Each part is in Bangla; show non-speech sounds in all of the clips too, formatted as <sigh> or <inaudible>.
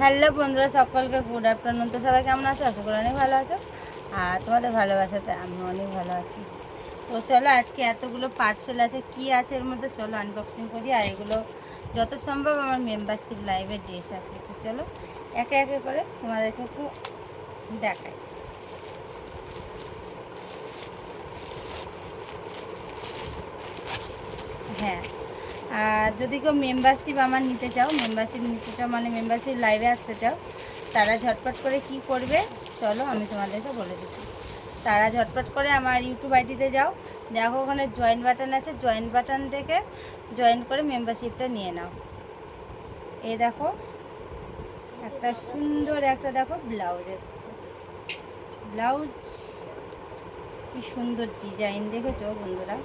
হ্যালো বন্ধুরা, সকলকে গুড আফটারনুন তো সবাই কেমন আছো? আশা করি অনেক ভালো আছো। আর তোমাদের ভালোবাসাতে আমি অনেক ভালো আছি। তো চলো, আজকে এতগুলো পার্সেল আছে, কি আছে এর মধ্যে চলো আনবক্সিং করি। আর এগুলো যত সম্ভব আমার মেম্বারশিপ লাইভের ড্রেস আছে তো চলো, একে একে করে তোমাদেরকে একটু দেখাই। হ্যাঁ যদি কেউ মেম্বারশিপ আমার নিতে চাও মেম্বারশিপ নিতে চাও মানে মেম্বারশিপ লাইভে আসতে চাও, তারা ঝটপট করে কি করবে? চলো আমি তোমাদেরকে বলে দিচ্ছি। তারা ঝটপট করে আমার ইউটিউব আইডিতে যাও। দেখো ওখানে জয়েন বাটন আছে। জয়েন বাটন থেকে জয়েন করে মেম্বারশিপটা নিয়ে নাও। এ দেখো, একটা সুন্দর একটা দেখো ব্লাউজ এসছে। ব্লাউজ কি সুন্দর ডিজাইন দেখেছ বন্ধুরা?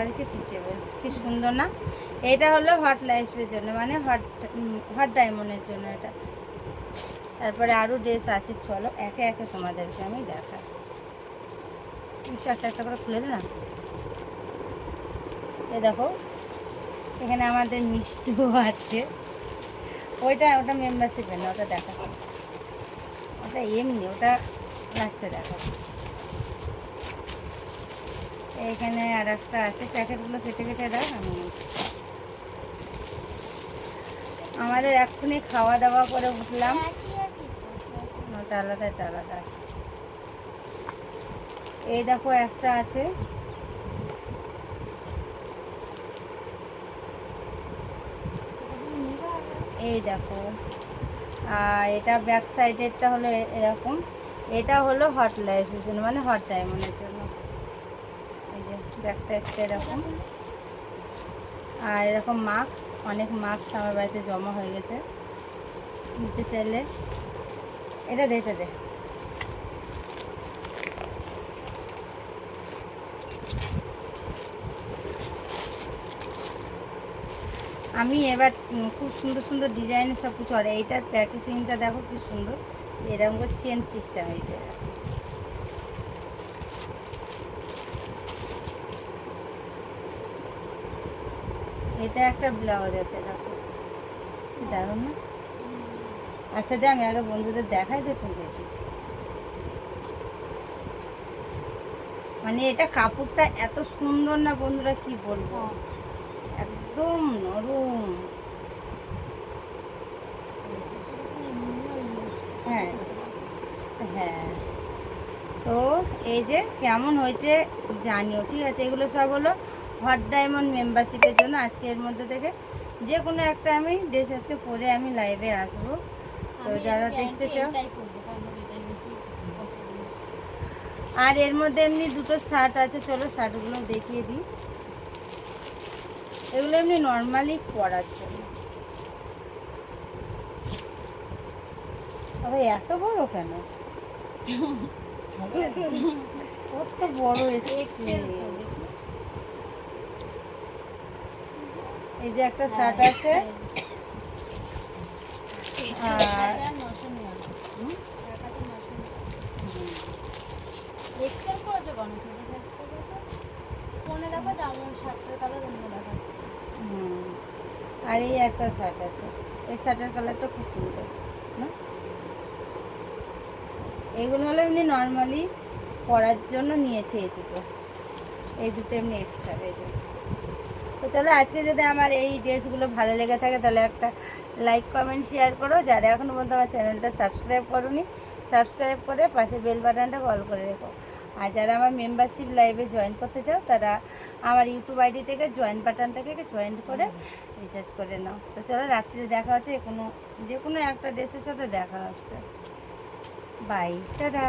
আর কি পিচেবল কি সুন্দর না? এটা হলো হট লাইফের জন্য মানে হট হট ডায়মন্ডের জন্য এটা। তারপরে আরও ড্রেস আছে, চলো একে একে তোমাদেরকে আমি জিনিসটা একটা একটা করে খুলে দে না। এ দেখো, এখানে আমাদের মিষ্টিও আছে। ওইটা, ওটা মেম্বারশিপের না, ওটা দেখা। ওটা এমনি, ওটা লাস্টে দেখা। এখানে আর একটা আছে, প্যাকেটগুলো কেটে কেটে রাখ আমি আমাদের এক্ষুনি খাওয়া দাওয়া করে উঠলাম। আলাদা, এটা আলাদা আছে। এই দেখো, একটা আছে। এই দেখো। আর এটা ব্যাক সাইডেরটা হলো এরকম। এটা হলো হট লাইফের জন্য মানে হট ডায়মন্ডের জন্য। এই যে ব্যাক সাইডটা এরকম। আর এরকম মাস্ক অনেক মাস্ক আমার বাড়িতে জমা হয়ে গেছে। নিতে চাইলে এটা দে এটা দে। আমি এবার খুব সুন্দর সুন্দর ডিজাইনের সব কিছু আর এইটার প্যাকেজিংটা দেখো খুব সুন্দর। এরকম করে চেন সিস্টেম এই এটা একটা ব্লাউজ আছে দেখো। দারুণ না? আচ্ছা দে আমি আগে বন্ধুদের দেখাই দে তুই দেখিস। মানে এটা কাপড়টা এত সুন্দর না বন্ধুরা কি বলব? একদম নরম। হ্যাঁ। হ্যাঁ। তো এই যে কেমন হয়েছে জানিও ঠিক আছে? এগুলো সব হলো হট ডায়মন্ড মেম্বারশিপের জন্য আজকে এর মধ্যে থেকে যে কোনো একটা আমি ড্রেস আজকে পরে আমি লাইভে আসব। তো যারা দেখতে চাও। আর এর মধ্যে এমনি দুটো শার্ট আছে চলো শার্টগুলো দেখিয়ে দিই। এগুলো এমনি নর্মালি পরার জন্য। তবে এত বড় কেন? <laughs> কত বড় এসেছে এই যে একটা শার্ট আছে। আর। আর এই একটা শার্ট আছে। এই শার্টের কালারটা খুব সুন্দর না? এগুলো হলো এমনি নর্মালি পরার জন্য নিয়েছে এই দুটো। এই দুটো এমনি এক্সট্রা এই চলো, আজকে যদি আমার এই ড্রেসগুলো ভালো লেগে থাকে, তাহলে একটা লাইক কমেন্ট শেয়ার করো। যারা এখনও পর্যন্ত আমার চ্যানেলটা সাবস্ক্রাইব করোনি সাবস্ক্রাইব করে পাশে বেল বাটনটা কল করে রেখো। আর যারা আমার মেম্বারশিপ লাইভে জয়েন করতে চাও, তারা আমার ইউটিউব আইডি থেকে জয়েন বাটন থেকে জয়েন করে রিচার্জ করে নাও। তো চলো, রাত্রে দেখা হচ্ছে কোনো, যে কোনো একটা ড্রেসের সাথে দেখা হচ্ছে। By tata